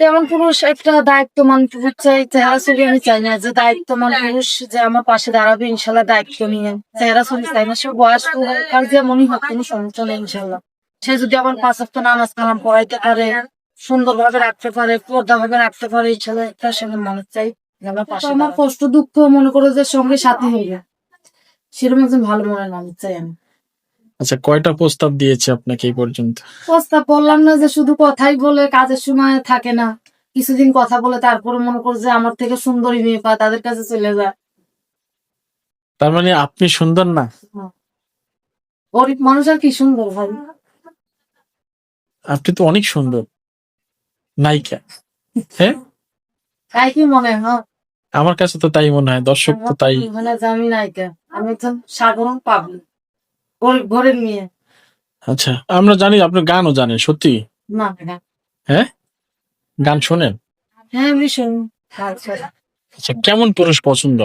তেমন পুরুষ একটা দায়িত্বমান পুরুষ চাই চেহারা ছবি আমি চাই না। যে দায়িত্বমান পুরুষ যে আমার পাশে দাঁড়াবে ইনশাল্লাহ দায়িত্ব নিয়ে। চেহারা ছবি চাই না সে হোক আর যেমনই হোক কোনো সমস্যা নেই ইনশাল্লাহ। সে যদি আমার পাঁচ হপ্তাহ নামাজ কালাম পড়াইতে পারে সুন্দর ভাবে রাখতে পারে পর্দা ভাবে রাখতে পারে ইনশাল্লাহ তার সঙ্গে মানুষ চাই যে আমার পাশে আমার কষ্ট দুঃখ মনে করো যে সঙ্গে সাথী হইবে। সেরকম একজন ভালো মনের মানুষ চাই আমি। আচ্ছা কয়টা প্রস্তাব দিয়েছে আপনাকে এই পর্যন্ত? প্রস্তাব বললাম না যে শুধু কথাই বলে কাজের সময় থাকে না। কিছুদিন কথা বলে তারপরে মনে করে যে আমার থেকে সুন্দরী মেয়ে পা তাদের কাছে চলে যায়। তার মানে আপনি সুন্দর না? গরিব মানুষ আর কি সুন্দর ভাই? আপনি তো অনেক সুন্দর। নায়িকা। হ্যাঁ? তাই কি মনে হয়? আমার কাছে তো তাই মনে হয় দর্শক তো তাই। মানে আমি নায়িকা। আমি তো সাধারণ পাবলিক। ঘরের মেয়ে। আচ্ছা আমরা জানি আপনি গানও জানেন সত্যি? না না। হ্যাঁ? গান শোনেন? হ্যাঁ আমি আচ্ছা। আচ্ছা কেমন পুরুষ পছন্দ?